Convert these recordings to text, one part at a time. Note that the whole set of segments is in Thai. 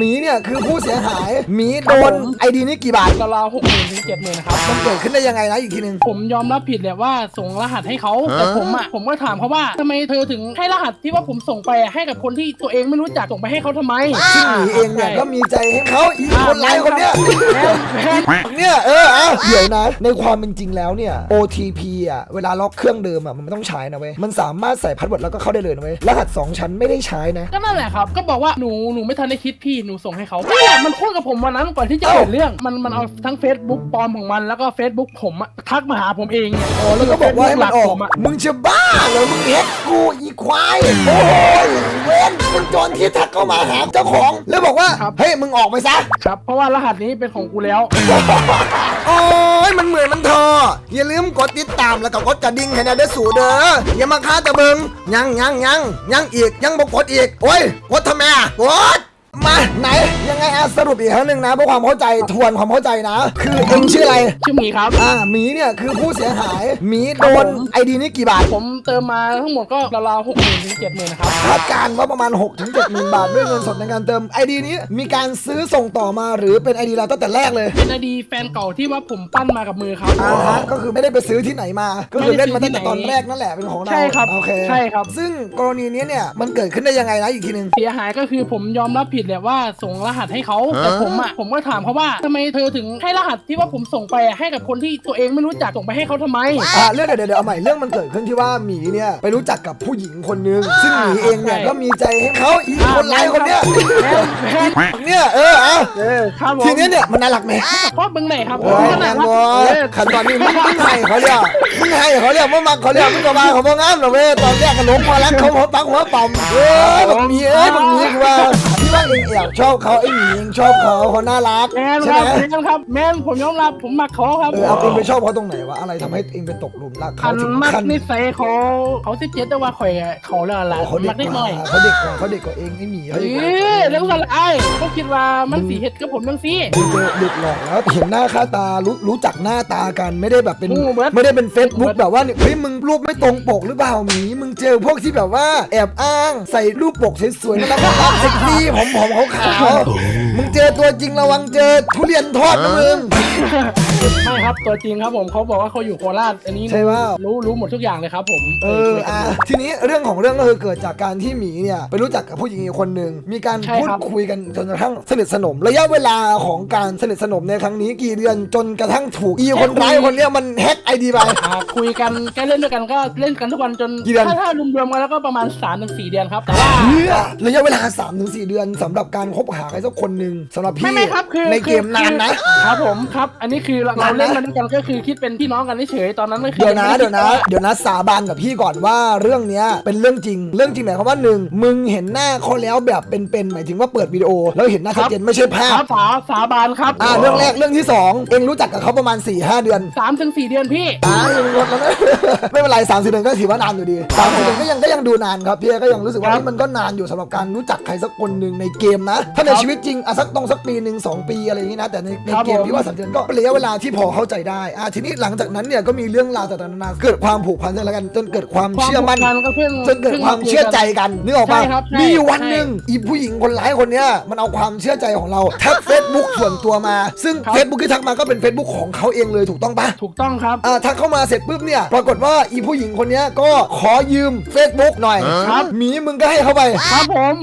หมีเนี่ยคือผู้เสียหายหมีโดนไอดีนี้กี่บาทราวๆหกหมื่นถึงเจ็ดหมื่นนะครับ มันเกิดขึ้นได้ยังไงนะอีกทีหนึ่งผมยอมรับผิดแหละว่าส่งรหัสให้เขาแต่ผมอะผมก็ถามเขาว่าทำไมเธอถึงให้รหัสที่ว่าผมส่งไปอะให้กับคนที่ตัวเองไม่รู้จักส่งไปให้เขาทำไมซึ่งหมีเองเนี่ยก็มีใจให้เขาอีกคนร้ายคนเนี้ยแม่แม่เนี่ยเออเอาเดี๋ยวนะในความเป็นจริงแล้วเนี่ย OTP อะเวลาล็อกเครื่องเดิมอะมันไม่ต้องใช้นะเว้ยมันสามารถใส่พาสเวิร์ดแล้วก็เข้าได้เลยนะเว้ยรหัสสองชั้นไม่ได้ใช้นะก็นั่นแหละครับ ก็บอกว่าหนูหนูไม่ทันได้คิดพี่หนูส่งให้เขาเนี่ยมันพูดกับผมวันนั้นก่อนที่จะเกิดเรื่อง มันมันเอาทั้ง Facebook ปลอมของมันแล้วก็ Facebook ผมอะทักมาหาผมเองเนี่ยอ๋อแล้วก็บอกว่าให้มันออกผมอะมึงจะบ้าเหรอ มึงเฮ็ดกูอีควาย โอ้ยเว้นมึงโจรที่ทักเข้ามาหาเจ้าของ แล้วบอกว่า เฮ้ย มึงออกไปซะ ครับ เพราะว่ารหัสนี้เป็นของกูแล้ว โอ้ยมันเหมือนมันทอ อย่าลืมกดติดตามแล้วก็กดกระดิ่งให้นะเด้อสู่เด้ออย่ามาค้าแตะเบิงยังยังยังยังอีกยังบอกกดอีก โอ้ย กดทำไมอะ กด มาไหนยังไงอะสรุปอีกครั้งหนึ่งนะเพื่อความเข้าใจทวนความเข้าใจนะ คือเอ็งชื่ออะไร ชื่อหมีครับ อ่าหมีเนี่ยคือผู้เสียหายหมีโดนไอดีนี้กี่บาท ผมเติมมาทั้งหมดก็ราวๆหกหมื่นถึงเจ็ดหมื่นนะครับคาดการณ์ว่าประมาณ6ถึง7หมื่นบาทด้วยเงินสดในการเติมไอดีนี้มีการซื้อส่งต่อมาหรือเป็นไอดีเราตั้งแต่แรกเลยเป็นอดีแฟนเก่าที่ว่าผมปั้นมากับมือครับ อ่าฮะก็คือไม่ได้ไปซื้อที่ไหนมา ก็คือเล่นมาตั้งแต่ตอนแรกนั่นแหละเป็นของเราใช่ครับโอเคใช่ครับ ซึ่งกรณีนี้เนี่ยมันเกิดขึ้นได้ยังไงนะอีกทีหนึ่งเสียหายก็คือผมยอมรับผิดแหละว่าส่งรหัสให้เขาแต่ผมอะผมก็ถามเขาว่าทำไมเธอถึงให้รหัสที่ว่าผมส่งไปอะให้กับคนที่ตัวเองไม่รู้จักส่งไปให้เขาทำไม อ่าเรื่องเดี๋ยวเดี๋ยวเอาใหม่เรื่องมันเกิดขึ้นที่ว่าหมีเนี่ยไปรู้จักกับผู้หญิงคนนึงซึ่งหมีเองเนี่ยก็มีใจให้เขาอีกคนร้ายคนเนี้ยเนี่ยเออเอาเออครับผมทีเนี้ยเนี่ยมันน่ารักไหมเพราะเบิ้งไหนครับโอ้ยขแมนาดนนั้นบอขันตอนนี้มึงมึงให้เขาเรียกมึงให้เขาเรียกมึงมักเขาเรียกมึงก็มาเขาบ่งามหรอเว้ยตอนแรกกันหลงพอรักเขาหัวปังหัวป่อมเอ้ยบักหมีเอ้ยบักหมีคือว่าที่ว่าเองแอบชอบเขาไอ้หมีเองชอบเขาเขาน่ารักแม่นใช่คไหรัมบแม่นครับแม่นผมยอมรับผมมักเขาครับเออเอาเองไปชอบเขาตรงไหนวะอะไรทำให้เองไปตกหลุมรักคัเขานถึงมักขั้นนิสัยเขาเขาสิเจ็ดแต่ว่าข่อยอะเขาแล้วล่ะโอ้เขาเด็มักกนิดกหน่ว่าอยเขาเด็กกว่าเขาเด็กกว่าเองไอ้หมีเขาเอเด็กกว่าอแล้วก็ไอ้เขาคิดว่ามันสีเฮ็ดกับผมจังซี่มึงเด็กหลอกแล้วเห็นหน้าค่าตารู้รู้จักหน้าตากันไม่ได้แบบเป็นโอ้เบิร์ดไม่ได้เป็นเฟซบุ๊กแบบว่าเนี่ยเฮ้ยมึงรูปไม่ตรงปกหรือเปล่าหมีมึงเจอพวกที่แบบว่าแอบอ้างใส่รูปปกสวยๆแล้วก็ภาพเซ็กซี่ผอมๆขาวๆมึงเจอตัวจริงระวังเจอทุเรียนทอดนะมึง ไม่ครับตัวจริงครับผมเขาบอกว่าเขาอยู่โคราชอันนี้ใช่ว่า รู้รู้หมดทุกอย่างเลยครับผมเอออะทีนี้เรื่องของเรื่องก็คือเกิดจากการที่หมีเนี่ยไปรู้จักกับผู้หญิงอีกคนหนึ่งมีการพูดคุยกันจนกระทั่งสนิทสนม ระยะเวลาของการสนิทสนมในครั้งนี้กี่เดือนจนกระทั่งถูกอีคนร้ายคนเนี้ยมันแฮ็กไอดีไป อ่าคุยกันแค่เล่นด้วยกันก็เล่นกันทุกวันจนกี่เดือน ถ้าถ้ารวมๆกันแล้วก็ประมาณ3าถึงสเดือนครับ แต่ว่าเพื่อระยะเวลา3-4เดือนสำหรับการคบหาใครสักคนหนึ่งสำหรับพี่ไม่ไม่ครับคือในเกมคือนานนะ ครับผมครับ อันนี้คือเรานานนะเล่นมาด้วยกันก็คือคิดเป็นพี่น้องกันเฉยๆตอนนั้นก็คือเดี๋ยวนะไม่ไเดี๋ยวนะเดี๋ยวนะสาบานกับพี่ก่อนว่าเรื่องเนี้ยเป็นเรื่องจริง เรื่องจริงหมายความว่าหนึ่งมึงเห็นหน้าเขาแล้วแบบเป็นๆหมายถึงว่าเปิดวิดีโอ แล้วเห็นหน้าชัดเจนไม่ใช่ภาคพรับสาสาบานครับอ่าเรื่องแรกเรื่องที่สองเองรู้จักกับเขาประมาณ4ี่ห้าเดือนสามถึงสี่เดือนพี่อ่ายังลดแล้วนะ ไม่เป็นไรสามสิบเดือนก็ถือว่านานอยู่ดีสามสิบเดือนก็ยังก็ยังดูนานครับพี่ก็ยังรู้สึกว่าครับนี่มันก็นานอยู่สำหรับการรู้จักใครสักคนหนึ่งในเกมนะ ถ้าในครับชีวิตจริงอะสักต้องสักปีหนึ่งสองปีอะไรอย่างนี้นะแต่ในในครับเกมผมพี่ว่าสามเดือนก็เป็นระยะเวลาที่พอเข้าใจได้อะทีนี้หลังจากนั้นเนี่ยก็มีเรื่องราวต่างๆนานาเกิดความผูกพันกันแล้วกัน จนเกิดความความเชื่อมั่นผูกพัก็เพิ่งจนเกิดความเชื่อใจกันนึกออกปะใช่ครับใช่มีอยู่วันใช่หนึ่งอีผู้หญิงคนร้ายคนเนี้ยมันเอาความเชื่อใจของเราทักเฟซบุ๊กส่วนตัวมา ซึ่งครับ เฟซบุ๊กที่ทักมาก็เป็นเฟซบุ๊กของเขาเองเลยถูกต้องปะ ถูกต้องครับ อ่าทักเข้ามาเสร็จปุ๊บเนี่ย ปรากฏว่าอีผู้หญิงคนเนี้ยก็ขอยืม Facebook หน่อยครับ หมีมึงก็ให้เขาไป ครับผม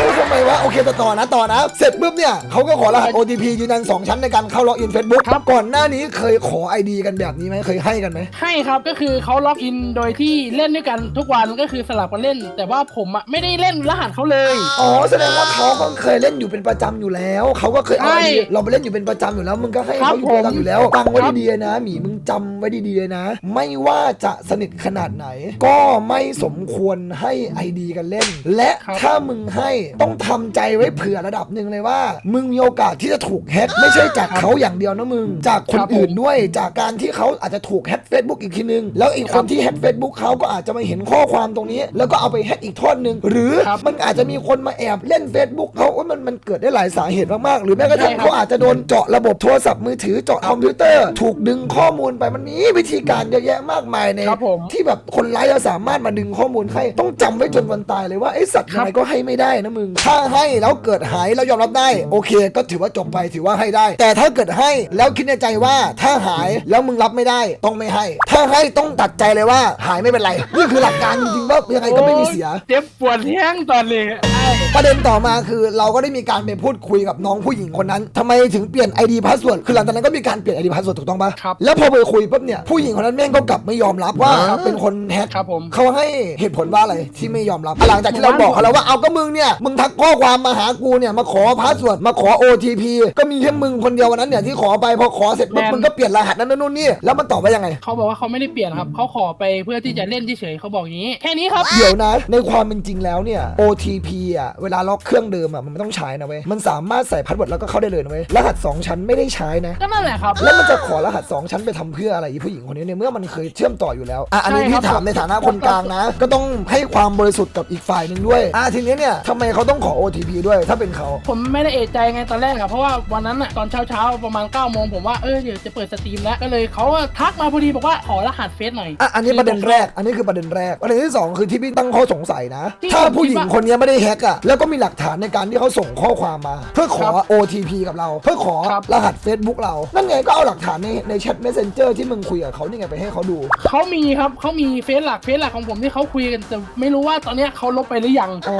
เอ้ยทำไมวะโอเคต่อต่อนะต่อนะ เสร็จปุ๊บเนี่ยเขาก็ขอรหัส OTP ยืนยัน 2 ชั้นในการเข้าล็อกอิน Facebook ครับ ก่อนหน้านี้เคยขอ ID กันแบบนี้ไหมเคยให้กันไหม ให้ครับก็คือเขาล็อกอินโดยที่เล่นด้วยกันทุกวันก็คือสลับกันเล่น แต่ว่าผมอะไม่ได้เล่นรหัสเขาเลย อ๋อแสดงว่าเขาก็เคยเล่นอยู่เป็นประจำอยู่แล้ว เขาก็เคยเอาใช่ ID เราไปเล่นอยู่เป็นประจำอยู่แล้ว มึงก็ให้ครัเขาบอยู่เป็นประจำอยู่แล้วฟังไว้ครับดีๆนะหมีมึงจำไว้ดีๆเลยนะ ไม่ว่าจะสนิทขนาดไหน ก็ไม่สมควรให้ ID กันเล่น และครับ ถ้ามึงให้ต้องทำใจไว้เผื่อระดับหนึ่งเลยว่า มึงมีโอกาสที่จะถูกแฮ็กไม่ใช่จากเขาอย่างเดียวนะมึง จากคนครับผมอื่นด้วย จากการที่เขาอาจจะถูกแฮ็ก Facebook อีกทีนึง แล้วอีกคนที่แฮ็ก Facebook เขาก็อาจจะมาเห็นข้อความตรงนี้ แล้วก็เอาไปแฮ็กอีกทอดหนึ่งหรือครับมันอาจจะมีคนมาแอบเล่น Facebook เขาโอ้ยมันมันเกิดได้หลายสาเหตุมากๆหรือแม้กระทั่งใช่ครับ เขาอาจจะโดนเจาะระบบโทรศัพท์มือถือเจาะคอมพิวเตอร์ ถูกดึงข้อมูลไปมันมีวิธีการเยอะแยะมากมายใน ครับผมที่แบบคนร้ายจะสามารถมาดึงข้อมูลให้ ต้องจำไว้จนวันตายเลยว่าไอ้สัตว์ยังไงก็ให้ไม่ได้นะมึงมึง ถ้าให้แล้วเกิดหายแล้วยอมรับได้ โอเค ก็ถือว่าจบไปถือว่าให้ได้ แต่ถ้าเกิดให้แล้วคิดในใจว่าถ้าหายแล้วมึงรับไม่ได้ต้องไม่ให้ ถ้าให้ต้องตัดใจเลยว่าหายไม่เป็นไรนี่คือหลักการจริงๆว่ายังไงก็ไม่มีเสียโอ้เจ็บปวดแห้งตอนนี้ไอ้ ประเด็นต่อมาคือเราก็ได้มีการไปพูดคุยกับน้องผู้หญิงคนนั้นทำไมถึงเปลี่ยน ID พาสเวิร์ดคือหลังจากนั้นก็มีการเปลี่ยน ID พาสเวิร์ดถูกต้องปะครับแล้วพอไปคุยปุ๊บเนี่ยผู้หญิงคนนั้นแม่งก็กลับไม่ยอมรับว่าเป็นคนแฮกครับผม เขาให้เหตุผลว่าอะไรที่ไม่ยอมรับหลังจากที่เราบอกเขาแล้วว่าเอาก็มึงเนี่ยมึงทักข้อความมาหากูเนี่ยมาขอพาสเวิร์ดมาขอ OTP ก็มีแค่มึงคนเดียววันนั้นเนี่ยที่ขอไปพอขอเสร็จปุ๊บมึงก็เปลี่ยนรหัสนั้นนู่นนี่แล้วมันตอบว่ายังไง เขาบอกว่าเขาไม่ได้เปลี่ยนครับ เขาขอไปเพื่อที่จะเล่นเฉยๆเขาบอกอย่างนี้ แค่นี้ครับ เดี๋ยวนะ ในความเป็นจริงแล้วเนี่ย OTP อะเวลาล็อกเครื่องเดิมอะมันไม่ต้องใช้นะเว้ยมันสามารถใส่พาสเวิร์ดแล้วก็เข้าได้เลยนะเว้ยรหัส 2 ชั้นไม่ได้ใช้นะก็นั่นแหละครับ แล้วมันจะขอรหัส 2 ชั้นไปทำเพื่ออะไรอีผู้หญิงคนนี้เนี่ยเมื่อมันเคยเชื่อมต่ออยู่แล้วอะอันนี้ใช่ครับพี่ถามในฐานะคนกลางนะ ก็ต้องให้ความบริสุทธิ์กับอีกฝ่ายหนึ่งด้วยอะทีนี้เนี่ยทำไมเขาต้องขอ OTP ด้วยถ้าเป็นเขา ผมไม่ได้เอะใจไงตอนแรกอะเพราะว่าวันนั้นอะตอนเช้าเช้าๆประมาณ9ก้าโมงผมว่าเออเดี๋ยวจะเปิดสตรีมแล้วก็เลยเขาอะทักมาพอดีบอกว่าขอรหัสเฟซหน่อย อะอันนี้ประเด็นแรก อันนี้คือประเด็นแรก ประเด็นที่สองคือที่พี่ตั้งข้อสงสัยนะ ที่ถ้าผมผู้หญิคิงดว่า คนนี้ไม่ได้แฮกอะแล้วก็มีหลักฐานในการที่เขาส่งข้อความมา เพื่อขอครับ OTP กับเรา เพื่อขอครับ รหัส Facebook เรา นั่นไงก็เอาหลักฐานในในแชท Messenger ที่มึงคุยกับเขานี่ไงไปให้เขาดู เขามีครับเขามีเฟซหลักเฟซหลักของผมที่เขาคุยกันแต่ไม่รู้ว่าตอนเนี้ยเขาลบไปหรือยัง อ๋อ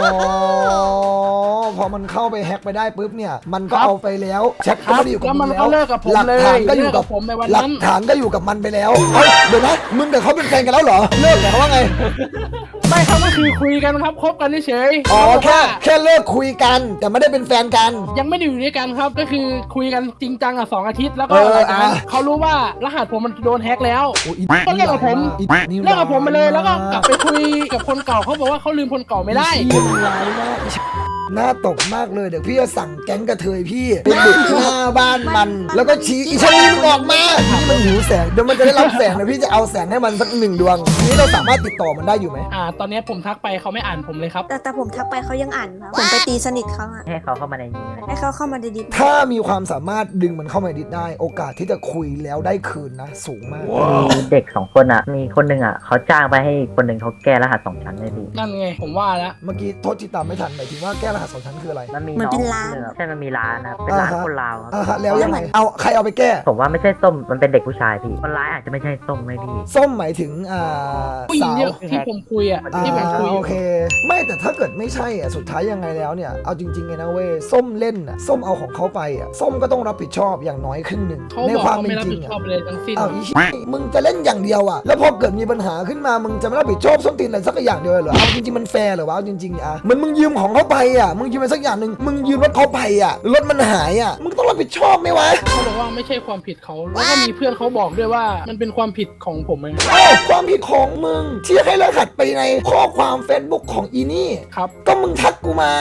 พอมันเข้าไปแฮกไปได้ปุ๊บเนี่ย มันก็ครับเอาไปแล้วแชทก็ไม่ได้อยู่กับแล้วมึมันงก็แล้วเลิกกับผมหลักเลยฐานก็อยู่กับเลิกกับผมในวันหลันั้กนฐานก็อยู่กับมันไปแล้วเฮ้ยเดี๋ยวนะมึงกับเขาเป็นแฟนกันแล้วเหรอ เลิกเหรอเขาว่าไงไม่ ครับก็คือคุยกันครับคบกันเฉยๆอ๋อเขาบอกแค่ว่าแค่เลิกคุยกัน แต่ไม่ได้เป็นแฟนกัน ยังไม่ได้อยู่ด้วยกันครับ ก็คือคุยกันจริงจังอะสองอาทิตย์แล้วก็เออหลังจากนั้นอะ เขารู้ว่ารหัสผมมันโดนแฮ็กแล้ว โอ้ยอีก็เลิกกับผม อีนี่เลิกกับผมไปเลยแล้วก็กลับไปไปคุยกับคนเก่าเขาบอกว่าเขาลืมคนเก่าไม่ได้ ร้ายมาก หน้าตกมากเลยเดี๋ยวพี่จะสั่งแก๊งกระเทยพี่ไปบุกหน้าบ้านมัน แล้วก็ชี้อีชนีมึงออกมานี่มันหิวแสงเดี๋ยวมันจะได้รับแสงเดี๋ยวพี่จะเอาแสงให้มันสักหนึ่งดวงทีนี้เราสามารถติดต่อมันได้อยู่ไหมอ่า ตอนนี้ผมทักไปเขาไม่อ่านผมเลยครับ แต่แต่ผมทักไปเขายังอ่านครับผมไปตีสนิทเขาอะให้เขาเข้ามาในนี้เลยให้เขาเข้ามาดีดีถ้ามีความสามารถดึงมันเข้ามาในดิสได้ โอกาสที่จะคุยแล้วได้คืนนะ สูงมากมีเด็กสองคนอะมีคนหนึ่งอะเขาจ้างไปให้คนหนึ่งเขาแก้รหัสสองชั้นเลยพี่นั่นไงผมว่าแล้วเมื่อกี้โทษที่ตามไม่ทันหมายถึงว่าแก้รหัสสองชั้นคืออะไร มันมีน้องคนหนึ่งอะใช่ มันมีร้านนะเป็นร้านอ่าฮะคนลาวครับอ่าฮะแล้วยังไงเอาใครเอาไปแก้ ผมว่าไม่ใช่ส้มมันเป็นเด็กผู้ชายพี่คนร้ายอาจจะไม่ใช่ส้มไหมพี่ ส้มหมายถึงอ่าผู้หญิงสาวเยอะที่ผมคุยอะอ่าที่ผมคุยอโอยู่เค ไม่แต่ถ้าเกิดไม่ใช่อะสุดท้ายยังไงแล้วเนี่ยเอาจริงๆไงนะเว้ยส้มเล่นอะส้มเอาของเขาไปอะส้มก็ต้องรับผิดชอบอย่างน้อยครึ่งหนึ่งเขาในบอกความเขาเป็ไม่นรับจริผิงดอะชอบเลยทั้งสิ้น อ้าวอีชิมึงจะเล่นอย่างเดียวอะแล้วพอเกิดมีปัญหาขึ้นมา มึงจะไม่รับผิดชอบส้มตีนอะไรสักอย่างเดียวเลยเหรอ เอาจริงๆมันแฟร์เหรอวะเอาจริงๆอะเหมือนมึงยืมของเขาไปอะมึงยืมไปสักอย่างหนึ่งมึงยืมรถเขาไปอะรถมันหายอะมึงต้องรับผิดชอบไหมวะเขาบอกว่าไม่ใช่ความผิดเขาแล้วก็มีเพื่อนเขาบอกด้วยว่ามันเป็นความผิดของผมเองเอ้าความผิดของมึงที่ให้รหัสไปในข้อความ Facebook ของอีนี่ ครับ ก็มึงทักกูมา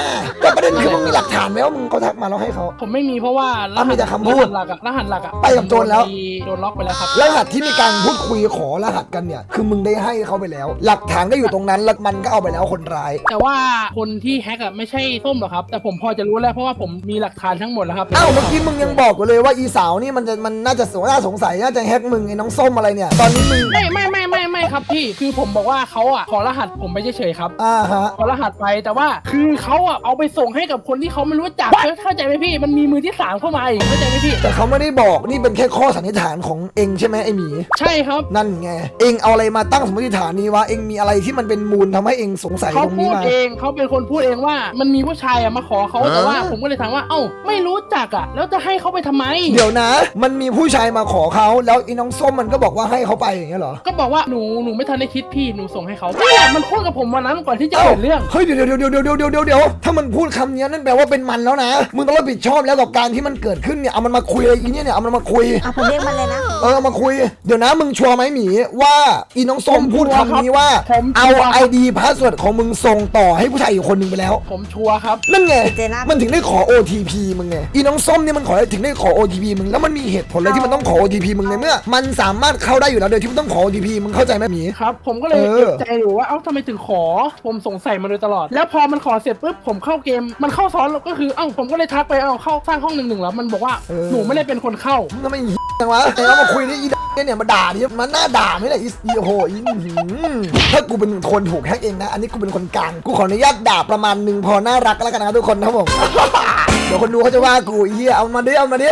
แต่ประเด็นคือมึงมีหลักฐานไหมว่ามึงเขาทักมาแล้วให้เขา ผมไม่มีเพราะว่ารอะมีแต่คำพูดรหัสหลักอะรหัสหลักอะไปกับโจรแล้ว โดนล็อกไปแล้วครับรหัสที่มีการพูดคุยขอรหัสกันเนี่ย คือมึงได้ให้เขาไปแล้ว หลักฐานก็อยู่ตรงนั้นแล้วมันก็เอาไปแล้วคนร้าย แต่ว่าคนที่แฮกอะไม่ใช่ส้มหรอกครับ แต่ผมพอจะรู้แล้วเพราะว่าผมมีหลักฐานทั้งหมดแล้วครับเอ้าเมื่อกี้มึงยังบอกกูเลยว่าอีสาวนี่มันจะมันน่าจะสน่าสงสัยน่าจะแฮกมึงไอ้น้องส้มอะไรเนี่ย ตอนนี้มึง ไม่ไม่ไม่ไม่ ไม่ครับพี่คือผมบอกว่าเขาอะขอรหัสผมไปเฉยๆครับอ่าฮะ ขอรหัสไปแต่ว่าคือเขาอะเอาไปส่งให้กับคนที่เขาไม่รู้จักเข้าใจไหมพี่ มันมีมือที่สามเข้ามาอีกเข้าใจไหมพี่ แต่เขาไม่ได้บอกนี่เป็นแค่ข้อสันนิษฐานของเองใช่ไหมไอหมี ใช่ครับ นั่นไง เองเอาอะไรมาตั้งสมมติฐานนี้วะเองมีอะไรที่มันเป็นมูลทำให้เองสงสัยเขาตรงพูนี้ดมา เองเขาเป็นคนพูดเองว่า มันมีผู้ชายอะมาขอเขาแต่ว่า ผมก็เลยถามว่าเอ้าไม่รู้จักอะแล้วจะให้เขาไปทำไม เดี๋ยวนะ มันมีผู้ชายมาขอเขาแล้วไอ้น้องส้มมันก็บอกว่าให้เขาไปอย่างเงี้ยเหรอ ก็บอกว่าหนูหนูไม่ทันได้คิดพี่หนูส่งให้เขานี่แหละมันพูดกับผมวันนั้นก่อนที่จะเกิดเรื่องเฮ้ยเดี๋ยวเดี๋ยวเดี๋ยวเดี๋ยวเดี๋ยวเดี๋ยวเดี๋ยวถ้ามันพูดคำเนี้ยนั่นแปลว่าเป็นมันแล้วนะ มึงต้องรับผิดชอบแล้วกับการที่มันเกิดขึ้นเนี่ยเอามันมาคุยอะไรอีเนี่ยเนี่ยเอามันมาคุยๆอะผมเรียกมันเลยนะ เออมาคุย เดี๋ยวนะมึงชัวร์ไหมหมีว่าอีน้องส้มพูดคำนี้ว่า ผมชัเอาวร์ครับ ไอดีพาสเวิร์ดของมึงส่งต่อให้ผู้ชายอีกคนหนึ่งไปแล้ว ผมชัวร์ครับ นั่นไง เจน่ามั มันถึงได้ขอ OTP มึงไง อีน้องส้มเนี่ยมันขอถึงได้ขอ OTP มึง แล้วมันมีเหตุผลอะไรที่มันต้องขอ OTP มึงในเมื่อ มันสามารถเข้าได้อยู่แล้วโดยที่ไม่ต้องขอ OTP มึงเข้าใจไหมหมี ครับ ผมก็เลยเออเอกใจอยู่ว่าเอ้าทำไมถึงขอ ผมสงสัยมาโดยตลอด แล้วพอมันขอเสร็จปุ๊บผมเข้าเกม มันเข้าซ้อนก็คือเอ้าผมก็เลยทักไปเอ้าเข้าสร้างห้องหนึ่งหนึ่งแล้วมันบอกว่าเออหนูไม่ได้เป็นคนเข้า มึงทำไมแต่วะไอ้เรามาคุยได้อีเนี่ยมาด่าดิมันน่าด่าไหมล่ะอีอีโหอีอื้อหือถ้ากูเป็นคนถูกแฮกเองนะ อันนี้กูเป็นคนกลางกูขออนุญาตด่าประมาณหนึ่งพอน่ารักแล้วกันนะทุกคนนะครับผม เดี๋ยวคนดูเขาจะว่ากูไอ้เฮียเอามาดิเอามาดิ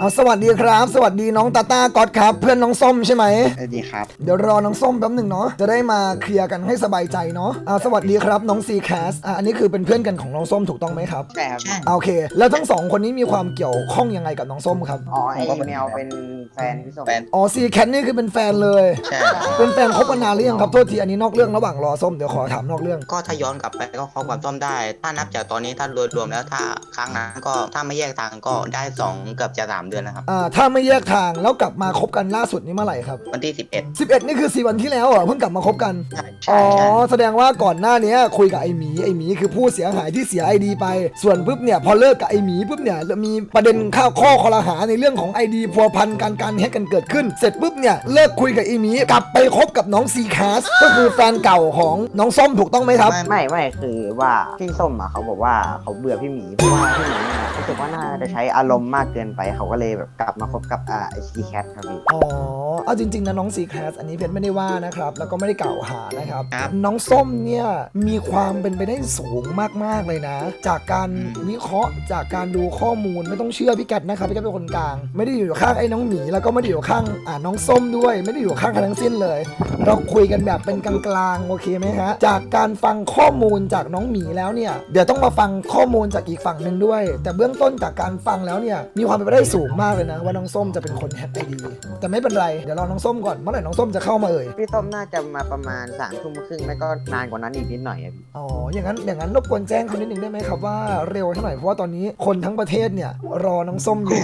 เอาสวัสดีครับ สวัสดีน้องตาต้าก๊อตครับ เพื่อนน้องส้มใช่ไหมสวัสดีครับ เดี๋ยวรอน้องส้มแป๊บหนึ่งเนาะจะได้มาเคลียร์กันให้สบายใจเนาะอ่าสวัสดีครับน้องซีแคสอ่าอันนี้คือเป็นเพื่อนกันของน้องส้มถูกต้องไหมครับใช่ครับอ่าโอเค แล้วทั้งสองคนนี้มีความเกี่ยวข้องยังไงกับน้องส้มครับอ๋อไอ้แมวเป็นแฟนพี่ส้มแฟนอ๋อซีแคสนี่คือเป็นแฟนเลยใช่เป็นแฟนคบกันนานหรือยังครับโทษทีอันนี้นอกเรื่องระหว่างรอส้มเดี๋ยวขอถามนอกเรื่องก็ถ้าย้อนกลับไปก็คบกับต้อมได้ ถ้านับจากตอนนี้ถ้ารวมรวมแล้วถ้าครั้งนั้นก็ถ้าไม่แยกทางก็ได้สองเกือบจะสามเดือนนะครับ อ่าถ้าไม่แยกทางแล้วกลับมาคบกันล่าสุดนี้เมื่อไหร่ครับ วันที่สิบเอ็ด11 นี่คือ4วันที่แล้วเหรอเพิ่งกลับมาคบกัน ใช่อ๋ใช่อ ใช่แสดงว่าก่อนหน้านี้คุยกับไอ้หมีไอ้หมีคือผู้เสียหายที่เสียไอดีไป ส่วนปุ๊บเนี่ยพอเลิกกับไอ้หมีปุ๊บเนี่ยมีประเด็นข้าวข้อคอรหาในเรื่องของไอดีพัวพันการการแฮกกันเกิดขึ้น เสร็จปุ๊บเนี่ยเลิกคุยกับไอ้หมีกลับไปคบกับน้องซีคาสก็คือแฟนเก่าของน้องส้มถูกต้องไหมครับ ไม่ไม่คือว่าพี่ส้มอะเขาบอกว่าเขาเบื่อพี่หมีเพราะว่าพี่หมีเนี่ยรู้สึกว่าน่าจะใช้อารมณ์มากเกินไปเขาก็เลยแบบกลับมาคบกับอ่าไอซีแคทครับพี่ อ๋อ เอาจริงๆนะน้องซีแคสอันนี้เพชรไม่ได้ว่านะครับ แล้วก็ไม่ได้กล่าวหานะครับ ครับ น้องส้มเนี่ยมีความเป็นไปได้สูงมากๆเลยนะ จากการวิเคราะห์จากการดูข้อมูลไม่ต้องเชื่อพี่แกตนะครับพี่แกตเป็นคนกลาง ไม่ได้อยู่ข้างไอ้น้องหมีแล้วก็ไม่ได้อยู่ข้างอ่าน้องส้มด้วย ไม่ได้อยู่ข้างใครทั้งสิ้นเลย เราคุยกันแบบเป็นกลางๆโอเคไหมฮะจากการฟังข้อมูลจากน้องหมีแล้วเนี่ยเดี๋ยวต้องมาฟังข้อมูลจากอีกฝั่งหนึ่งด้วย แต่เบื้องต้นจากการฟังแล้วเนี่ยมีความเป็นไปได้สูงมากเลยนะ ว่าน้องส้มจะเป็นคนแฮกไอดี แต่ไม่เป็นไร เดี๋ยวรอน้องส้มก่อน เมื่อไหร่น้องส้มจะเข้ามาเอ่ย พี่ส้มน่าจะมาประมาณสามทุ่มครึ่งแล้วก็นานกว่านั้นอีกนิดหน่อยอะพี่อ๋อ อย่างนั้น อย่างนั้นรบกวนแจ้งเขานิดนึงได้ไหมครับว่าเร็วเท่าไหร่ เพราะว่าตอนนี้คนทั้งประเทศเนี่ยรอน้องส้มอยู่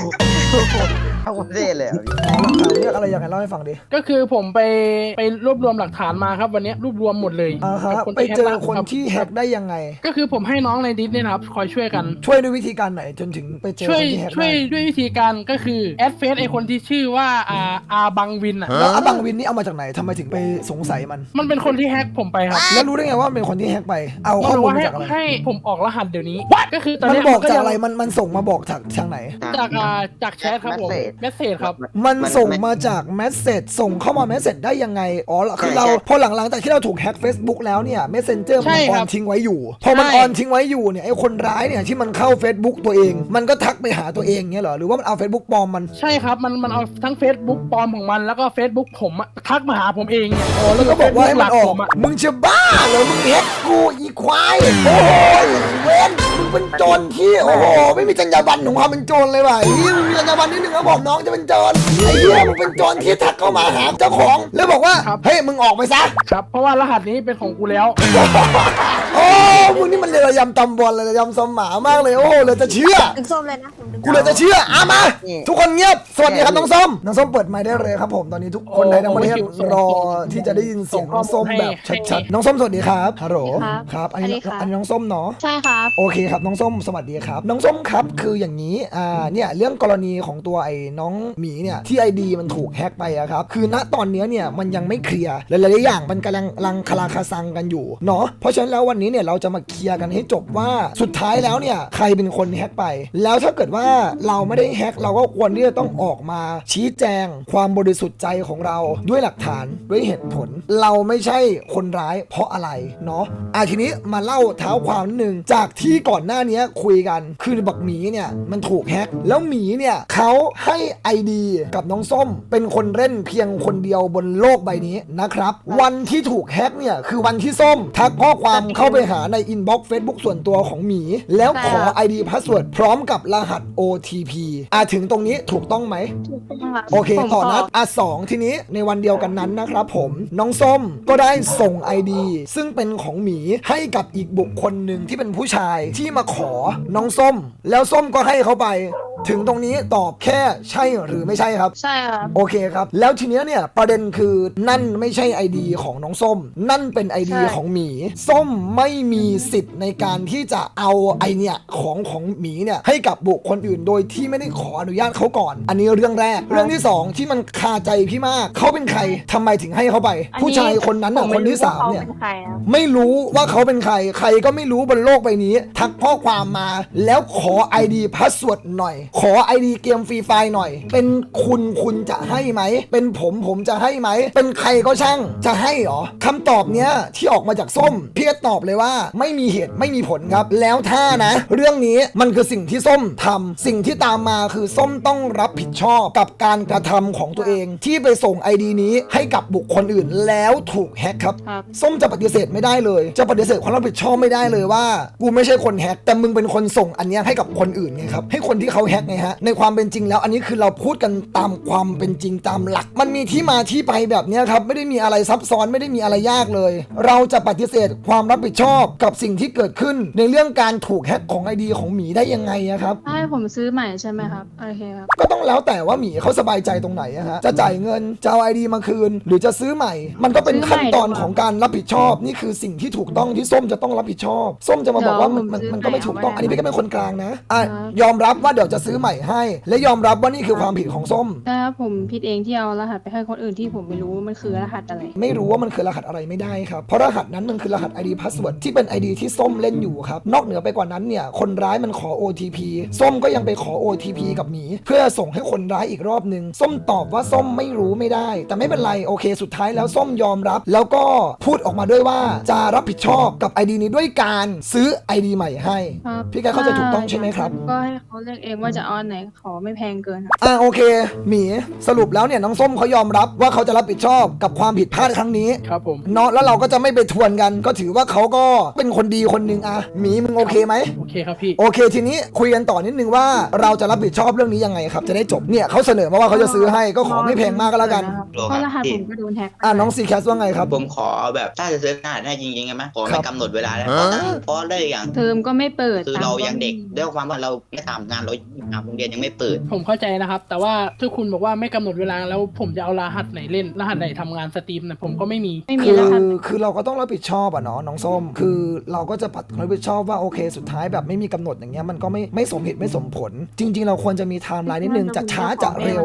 เข้าประเทศเลยเหรอพี่หลักฐานเรื่องอะไรยังไงเล่าให้ฟังดิก็คือผมไปไปรวบรวมหลักฐานมาครับวันนี้รวบรวมหมดเลยอ่าฮะกับไปเจอแฮ็กคนรับที่แฮกได้ยังไง ก็คือผมให้น้องในดิสเนี่ยนะครับคอยช่วยกัน ช่วยด้วยวิธีการไหนจนถึงไปเจอช่ควยนที่แฮกช่วได้ยด้วยวิธีการก็คือแอดเฟซไอคนที่ชื่อว่าอาอาบังวินอะแล้วอาบังวินนี่เอามาจากไหนทำไมถึงไปสงสัยมัน มันเป็นคนที่แฮกผมไปครับแล้วรู้ได้ไงว่ามันเป็นคนที่แฮกไปเอามันข้อบอมูกลว่ามาให้จากอะไรให้ผมออกรหัสเดี๋ยวนี้ ก็คือตอนมันเนี้ยบอกก็จากยังอะไรมันมันส่งมาบอกจากทางไหนจากอ่าจากแชทครับผม เมสเซจครับ มันส่งมาจากแมสเซจส่งเข้ามาแมสเซจได้ยังไง อ๋อคือเราพอหลังๆจากที่เราถูกแฮ็ก Facebook แล้วเนี่ย Messenger มันใช่อคอรันบทิ้งไว้อยู่ พอมันใช่ออนทิ้งไว้อยู่เนี่ยไอ้คนร้ายเนี่ยที่มันเข้า Facebook ตัวเอง มันก็ทักไปหาตัวเองเนี่ยเหรอหรือว่ามันเอา Facebook ปลอมมันใช่ครับมันมันเอาทั้ง Facebook ปลอมของมันแล้วก็ Facebook ผมอะทักมาหาผมเองเนี่ยอ๋อแล้วก็บอกว่าให้มันออกผมอะมึงจะบ้าเหรอมึงแฮ็กกูอีควายโอ้ยเว้นมึงเป็นโจรที่โอ้โหไม่มีจรรยาบรรณของความเป็นโจรเลยว่ะไอ้เหี้ยมึงมีจรรยาบรรณนิดนึงครับผมน้องจะเป็นโจรไอ้เหี้ยมึงเป็นโจรที่ทักเข้ามาหาเจ้าของแล้วบอกว่าเฮ้ยมึงออกไปซะ ครับ เพราะว่ารหัสนี้เป็นของกูแล้วโอ้ มึงนี่มันเลยระยำตำบอลเลยระยำสมหมามากเลยโอ้โหเลยจะเชื่อ ดึงส้มเลยนะผมดึงกูเลยจะเชื่ออะมาทุกคนเงียบ สวัสดีครับน้องส้มน้องส้มเปิดไมค์ได้เลยครับผมตอนนี้ทุกคนในทั้งประเทศรอที่จะได้ยินเสียงน้องส้มแบบชัดๆน้องส้มสวัสดีครับฮัลโหลครับอันนี้อันนี้น้องส้มเนาะ ใช่ครับ โอเคครับน้องส้มสวัสดีครับ น้องส้มครับคืออย่างนี้อ่าเนี่ยเรื่องกรณีของตัวไอ้น้องหมีเนี่ยที่ไอดีมันถูกแฮ็กไปอะครับคือณตอนเนี้ยเนี่ยมันยังไม่เคลียร์หลายๆอย่างมันกำลังลังคลาคาซังกันอยู่เนาะเพราะฉะนั้นแล้ววันนี้เนี่ยเราจะมาเคลียร์กันให้จบว่าสุดท้ายแล้วเนี่ยใครเป็นคนแฮ็กไป แล้วถ้าเกิดว่าเราไม่ได้แฮ็กเราก็ควรที่จะต้องออกมาชี้แจงความบริสุทธิ์ใจของเราด้วยหลักฐานด้วยเหตุผล เราไม่ใช่คนร้ายเพราะอะไรเนาะอะทีนี้มาเล่าเท้าความนิดนึงจากที่ก่อนหน้านี้คุยกันคือบักหมีเนี่ยมันถูกแฮ็กแล้วหมีเนี่ยเขาให้ ID กับน้องส้ม เป็นคนเล่นเพียงคนเดียวบนโลกใบนี้นะครับ วันที่ถูกแฮ็กเนี่ยคือวันที่ส้มทักข้อความเข้าไปหาในอินบ็อกซ์เฟซบุ๊กส่วนตัวของหมี แล้วขอ ID พาสเวิร์ดพร้อมกับรหัส OTP อะถึงตรงนี้ถูกต้องไหมโอเคต่อนัดอะสองทีนี้ในวันเดียวกันนั้นนะครับผม น้องส้มก็ได้ส่ง ID ซึ่งเป็นของหมีให้กับอีกบุคคลหนึ่งที่เป็นผู้ชายที่มาขอน้องส้ม แล้วส้มก็ให้เขาไป ถึงตรงนี้ตอบแค่ใช่หรือไม่ใช่ครับ ใช่ครับ โอเคครับ แล้วทีเนี้ยเนี่ยประเด็นคือนั่นไม่ใช่ ID ของน้องส้ม นั่นเป็น ID ใช่ ของหมี ส้มไม่มีสิทธิ์ในการที่จะเอาไอเนี่ยของของหมีเนี่ยให้กับบุคคลอื่น โดยที่ไม่ได้ขออนุญาตเขาก่อน อันนี้เรื่องแรก เรื่องที่สองที่มันคาใจพี่มากเขาเป็นใครทำไมถึงให้เขาไปผู้ชายคนนั้นอะคนที่สามเนี่ยไม่รู้ว่าเขาเป็นใคร ใครก็ไม่รู้บนโลกใบนี้ ทักข้อความมา แล้วขอ ID พาสเวิร์ดหน่อยขอไอดีเกมฟรีไฟหน่อย เป็นคุณคุณจะให้ไหม เป็นผมผมจะให้ไหม เป็นใครก็ช่างจะให้เหรอคำตอบเนี้ยที่ออกมาจากส้มพี่ก็ตอบเลยว่าไม่มีเหตุไม่มีผลครับ แล้วถ้านะ เรื่องนี้มันคือสิ่งที่ส้มทำสิ่งที่ตามมาคือส้มต้องรับผิดชอบกับการกระทำของตัวเอง ที่ไปส่งไอดีนี้ให้กับบุคคลอื่น แล้วถูกแฮ็กครับครับ ส้มจะปฏิเสธไม่ได้เลย จะปฏิเสธความรับผิดชอบไม่ได้เลยว่า กูไม่ใช่คนแฮกแต่มึงเป็นคนส่งอันเนี้ยให้กับคนอื่นไงครับให้คนที่เขาแฮกไงฮะในความเป็นจริงแล้วอันนี้คือเราพูดกันตามความเป็นจริงตามหลัก มันมีที่มาที่ไปแบบเนี้ยครับไม่ได้มีอะไรซับซ้อนไม่ได้มีอะไรยากเลย เราจะปฏิเสธความรับผิดชอบกับสิ่งที่เกิดขึ้น ในเรื่องการถูกแฮกของไอดีของหมีได้ยังไงอะครับถ้าให้ผมซื้อใหม่ใช่ไหมครับโอเคครับก็ต้องแล้วแต่ว่าหมีเขาสบายใจตรงไหนอะฮะจะจ่ายเงินจะเอาไอดีมาคืน หรือจะซื้อใหม่ มันก็เป็นขั้นตอนของการรับผิดชอบนี่คือสิ่งที่ถูกต้องที่ส้มจะต้องรับผิดชอบ ส้มจะมาบอกว่ามันมันมันก็ไม่ถูกต้องอันนี้พี่ก็เป็นคนกลางนะอะยอมรับว่าเดี๋ยวจะซื้อใหม่ให้ และยอมรับว่านี่คือความผิดของส้ม ถ้าผมผิดเองที่เอารหัสไปให้คนอื่นที่ผมไม่รู้ว่ามันคือรหัสอะไร ไม่รู้ว่ามันคือรหัสอะไรไม่ได้ครับ เพราะรหัสนั้นมันคือรหัส ID password ที่เป็น ID ที่ส้มเล่นอยู่ครับ นอกเหนือไปกว่านั้นเนี่ย คนร้ายมันขอ OTP ส้มก็ยังไปขอ OTP กับหมี เพื่อส่งให้คนร้ายอีกรอบหนึ่งส้มตอบว่าส้มไม่รู้ไม่ได้ แต่ไม่เป็นไรโอเคสุดท้ายแล้วส้มยอมรับ แล้วก็พูดออกมาด้วยว่าจะรับผิดชอบกับ ID นี้ด้วยการซื้อ ID ใหม่ให้ ครับพี่แกเข้าใจถูกต้องใช่ไหมครับ ก็ให้เขาเลือกเองว่าจะเอาอันไหนขอไม่แพงเกินครับอ่าโอเคหมีสรุปแล้วเนี่ยน้องส้มเขายอมรับว่าเขาจะรับผิดชอบกับความผิดพลาดครั้งนี้ครับผม เนาะแล้วเราก็จะไม่ไปทวนกัน ก็ถือว่าเขาก็เป็นคนดีคนหนึ่งอะหมีมึงโอเคไหม โอเคครับพี่ โอเคทีนี้คุยกันต่อนิดนึงว่าเราจะรับผิดชอบเรื่องนี้ยังไงครับ จะได้จบเนี่ยเขาเสนอมาว่าเขาจะซื้อให้ก็ขอไม่แพงมากก็แล้วกัน เพราะรหัสผมก็โดนแฮ็กไปอ่าน้องซีแคสว่าไงครับ ผมขอแบบถ้าจะซื้อหน้าได้จริงๆใช่ไหมขอครัไม่บกำหนดเวลาแล้วเพราะตั้งเพราะได้อย่างเทอมก็ไม่เปิดคือเรายังเด็กด้วยความว่าเราไม่ทำงานเราทำโรงเรียนยังไม่เปิด ผมเข้าใจนะครับ แต่ว่าถ้าคุณบอกว่าไม่กำหนดเวลาแล้วผมจะเอารหัสไหนเล่น รหัสไหนทำงานสตรีมเนี่ยผมก็ไม่มี ไม่มีคือรหัสคือเราก็ต้องรับผิดชอบอะเนาะน้องส้ม คือเราก็จะปัดรับผิดชอบว่าโอเค สุดท้ายแบบไม่มีกำหนดอย่างเงี้ยมันก็ไม่ไม่สมเหตุไม่สมผล จริง ๆ เราควรจะมีไทม์ไลน์นิดนึงจะช้าจะเร็ว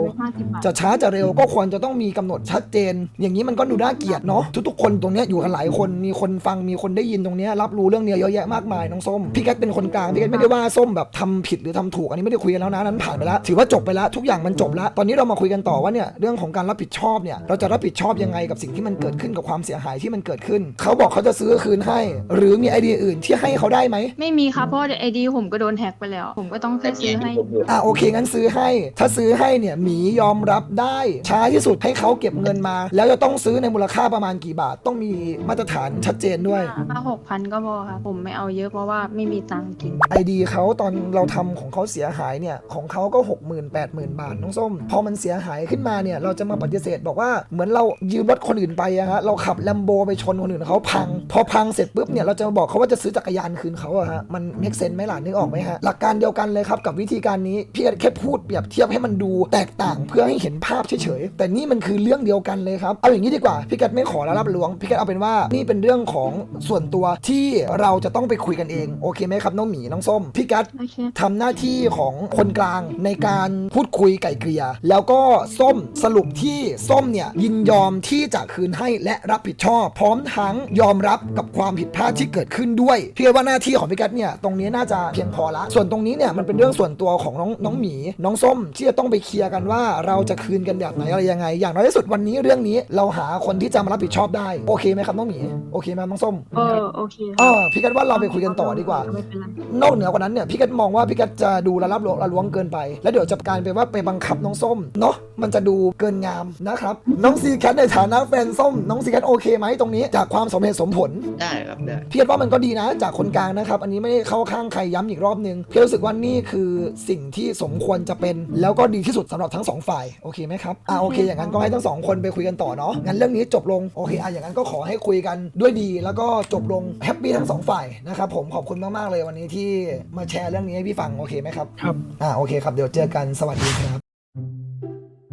จะช้าจะเร็วก็ควรจะต้องมีกำหนดชัดเจน อย่างนี้มันก็ดูน่าเกลียดเนาะทุกๆคนตรงเนี้ยอยู่กันหลายคนมีคนฟังมีคนได้ยินตรงเนี้ยรับรู้เรื่องเนี้ยเยอะแยะมากมายน้องส้มพี่แก๊กเป็นคนกลางพี่แก๊กไม่ได้ว่าส้มแบบทำผิดหรือทำถูกอันนี้ไม่ได้คุยกันแล้วนะนั้นผ่านไปแล้ว ถือว่าจบไปแล้วทุกอย่างมันจบแล้ว ตอนนี้เรามาคุยกันต่อว่าเนี่ยเรื่องของการรับผิดชอบเนี่ยเราจะรับผิดชอบยังไงกับสิ่งที่มันเกิดขึ้นกับความเสียหายที่มันเกิดขึ้น เขาบอกเขาจะซื้อคืนให้ หรือมีไอเดียอื่นที่ให้เขาได้ไหมไม่มีครับเพราะไอดีผมก็โดนแฮ็กไปแล้ว ผมก็ต้องแค่ซื้อให้ อะโอเคงั้นซื้อให้ ถ้าซื้อให้เนี่ยหมียอมรับได้ช้าที่สุดให้เขาเก็บเงินมา แล้วจะต้องซื้อในมูลค่าประมาณกี่บาท ต้องมีมาตรฐานชัดเจนด้วย ถ้าหกพันก็พอครับผมไม่เอาเยอะเพราะว่าไม่มีตังค์กิน ไอดีเขาตอนเราทำของเขาเสียหายเนี่ยของเขาก็ 6 0 0 0 0 8 0 0 0 0 บาทน้องส้ม พอมันเสียหายขึ้นมาเนี่ยเราจะมาปฏิเสธบอกว่าเหมือนเรายืมรถคนอื่นไปอะฮะเราขับแลมโบไปชนคนอื่นเขาพัง พอพังเสร็จปุ๊บเนี่ยเราจะมาบอกเขาว่าจะซื้อจักรยานคืนเขาอะฮะมันเมคเซนไหมล่ะนึกออกไหมฮะหลักการเดียวกันเลยครับกับวิธีการนี้พี่แค่พูดเปรียบเทียบให้มันดูแตกต่างเพื่อให้เห็นภาพเฉยๆแต่นี่มันคือเรื่องเดียวกันเลยครับเอาอย่างนี้ดีกว่าพี่แกตไม่ขอแล้วรับหลวงพี่แกตเอาเป็นว่านี่เป็นเรื่องของส่วนตัวที่เราจะต้องไปคุยกันเองโอเคไหมครับน้องหมีน้องส้มพี่แกตโอเคทำหน้าที่ของคนกลางในการพูดคุยไก่เกลี่ยแล้วก็ส้มสรุปที่ส้มเนี่ยยินยอมที่จะคืนให้และรับผิดชอบ พร้อมทั้งยอมรับกับความผิดพลาดที่เกิดขึ้นด้วยพี่ว่าหน้าที่ของพี่แกตเนี่ยตรงนี้น่าจะเพียงพอละ ส่วนตรงนี้เนี่ยมันเป็นเรื่องส่วนตัวของน้องน้องหมี น้องส้มที่จะต้องไปเคลียร์กันว่าเราจะคืนกันแบบไหนอะไรยังไง อย่างน้อยที่สุดวันนี้เรื่องนี้เราหาคนที่จะมารับผิดชอบได้โอเคไหมครับน้องหมีโอเคไหมน้องส้มเออโอเคคอ๋รัอบพี่แกตว่าเราไปคุยกันต่อดีกว่าไม่เป็นไรนอกเหนือกว่านั้นเนี่ยพี่กัดมองว่าพี่กัดจะดูระลับละล้วงเกินไป แล้วเดี๋ยวจะกลายเป็นว่าไปบังคับน้องส้มเนาะมันจะดูเกินงามนะครับ น้องซีแคทในฐานะแฟนส้ม น้องซีแคทโอเคไหมตรงนี้ จากความสมเหตุสมผลได้ครับได้พี่กัดว่ามันก็ดีนะ จากคนกลางนะครับ อันนี้ไม่ได้เข้าข้างใครย้ำอีกรอบนึงพี่รู้สึกว่านี่คือสิ่งที่สมควรจะเป็น แล้วก็ดีที่สุดสำหรับทั้งสองฝ่ายโอเคไหมครับอ่าโอเค อย่างนั้นก็ให้ทั้งสองคนไปคุยกันต่อเนาะงั้นเรื่องนี้จบลงโอเคอะอย่างนั้นก็ขอให้คุยกันด้วยดี แล้วก็จบลงแฮปปี้ทั้งสองฝ่ายนะครับผมขอบคุณมากๆเลยวันนี้ที่มาแชร์เรื่องนี้ให้พี่ฟังโอเคไหมครับครับอ่าโอเคครับเดี๋ยวเจอกันสวัสดีครับ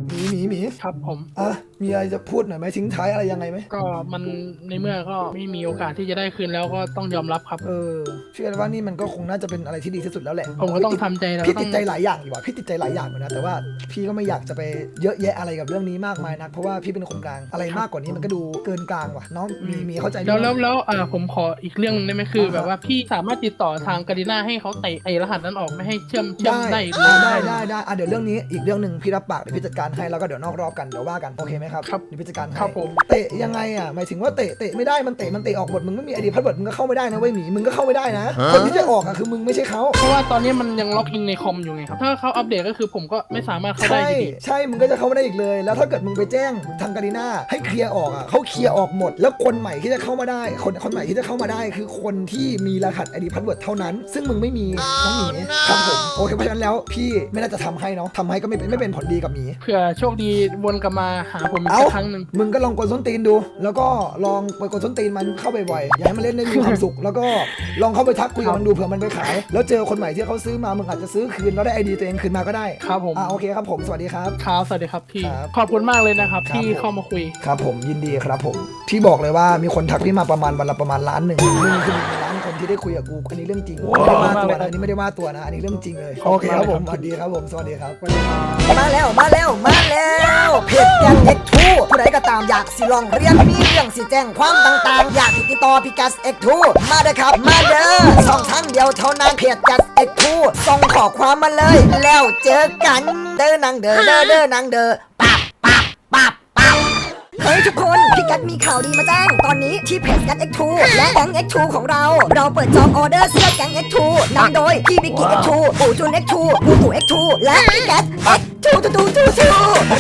หมีหมีหมีครับผม อะมีอะไรจะพูดหน่อยไหมทิ้งท้ายอะไรยังไงไหมก็มันในเมื่อก็ไม่มีโอกาสที่จะได้คืนแล้วก็ต้องยอมรับครับ เออเชื่อว่านี่มันก็คงน่าจะเป็นอะไรที่ดีที่สุดแล้วแหละผมก็ต้องทำใจแล้วพี่ต้ติอดงใจหลายอย่างอยู่ว่ะพี่ติดใจหลายอย่างอยู่นะแต่ว่าพี่ก็ไม่อยากจะไปเยอะแยะอะไรกับเรื่องนี้มากมายนักเพราะว่าพี่เป็นคนกลางอะไรมากกว่านี้มันก็ดูเกินกลางว่ะน้องมีมีเข้าใจแล้วแล้วไหม แล้วอ่าผมขออีกเรื่องหนึงได้ไหมคือ อ่าฮะ แบบว่าพี่สามารถติดต่อทางกาดิน่าให้เขาเตะไอ้รหัสนั้นออกไม่ให้เชื่อมเชื่อมได้ได้อีกเลได้ยได้ได้ได้อะเดี๋ยวเรื่องนี้อีกเรื่องหนึ่งพี่รับปากเดี๋ยวพี่จัดการให้แล้วก็เดี๋ยวนอกรอบกันเดี๋ยวว่ากันโอเคไหมครับครับเดี๋ยวพี่จัดการให้ครับผม เตะยังไงอะหมายถึงว่าเตะเตะไม่ได้มันเตะมันเตะออกหมดมึงไม่มีไอดีพัดเวิร์ดมึงก็เข้าไม่ได้นะเว้ยหมีมึงก็เข้าไม่ได้นะ คนที่จะออกอะคือมึงไม่ใช่เขา เพราะว่าตอนนี้มันยังล็อกอินในคอมอยู่ไงครับ ถ้าเขาอัปเดตก็คือผมก็ไม่สามารถเข้าได้ใช่อยู่ดีใช่ มึงก็จะเข้าไม่ได้อีกเลย แล้วถ้าเกิดมึงไปแจ้งทางการีนาให้เคลียร์ออกอะเขาเคลียร์ออกหมด แล้วคนใหม่ที่จะเข้ามาได้ คนคนใหม่ที่จะเข้ามาได้ คือคนที่มีรหัสไอดีพัดเวิร์ดเท่านั้น ซึ่งมึงไม่มีน้องหมีครับผมโอเคเพราะฉะนั้นแล้วพี่ไม่น่าจะทำให้เนาะทำให้ก็ไม่เป็นไม่เป็นผลดีกับหมี เผื่อโชคดีวนกลับมาหาผมอีกเอ้าสักครั้งหนึ่ง มึงก็ลองกดส้นตีนดู แล้วก็ลองไปกดส้นตีนมันเข้าไปบ่อยอย่าให้มันเล่นได้มีความสุข แล้วก็ลองเข้าไปทักคุยกับมันดูเผื่อมันไปขาย แล้วเจอคนใหม่ที่เขาซื้อมา มึงอาจจะซื้อคืนแล้วได้ไอดีตัวเองคืนมาก็ได้ครับผม อ่าโอเคครับผม สวัสดีครับ ครับ สวัสดีครับพี่ ครับขอบคุณมากเลยนะครับ ครับที่ผม เข้ามาคุย ครับผมยินดีครับผม พี่บอกเลยว่ามีคนทักพี่มาประมาณวันละประมาณล้านหนึ่งมึงคือหนึ่งในล้านคน ที่ได้คุยกับกูอันนี้เรื่องจริงไม่ได้ว่าตัวนะอันนี้ไม่ได้ว่าตัวนะอันนี้เรื่องจริงเลยโอเคครับผมสวัสดีครับผมสวัสดีครับมาแล้วมาแล้วมาแล้วเพจแกงเอ็กทูผู้ใดก็ตามอยากสิลองเรียนมีเรื่องสิแจ้งความต่างๆ อยากติดต่อพี่กัสเอ็กทูมาเด้อครับมาเด้อสองทางเดียวเท่านั้นเพจกัสเอ็กทูส่งขอความมาเลย แล้วเจอกันเด้อนังเด้อเด้อเด้อนังเด้อปับปับปับปับ เฮ้ยทุกคนพี่กัดมีข่าวดีมาแจ้ง ตอนนี้ที่เพจกัด X2 และแก๊ง X2 ของเรา เราเปิดจองออเดอร์เสื้อแก๊ง X2 นำโดยพี่บิกกี้ X2 ปู่จุน X2 ปู่ตู่ X2 และพี่กัด X2 ตูตูตูตู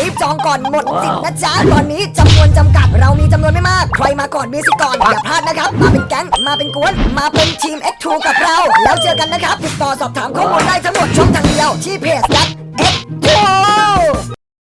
รีบจองก่อนหมดสิทธิ์นะจ๊ะตอนนี้จำนวนจำกัดเรามีจำนวนไม่มาก ใครมาก่อนมีสิทธิ์ก่อนอย่าพลาดนะครับ มาเป็นแก๊งมาเป็นกวนมาเป็นทีม X2 กับเรา แล้วเจอกันนะครับติดต่อสอบถามข้อมูลได้ทั้งหมดช่องทางเดียวที่เพจกัด X2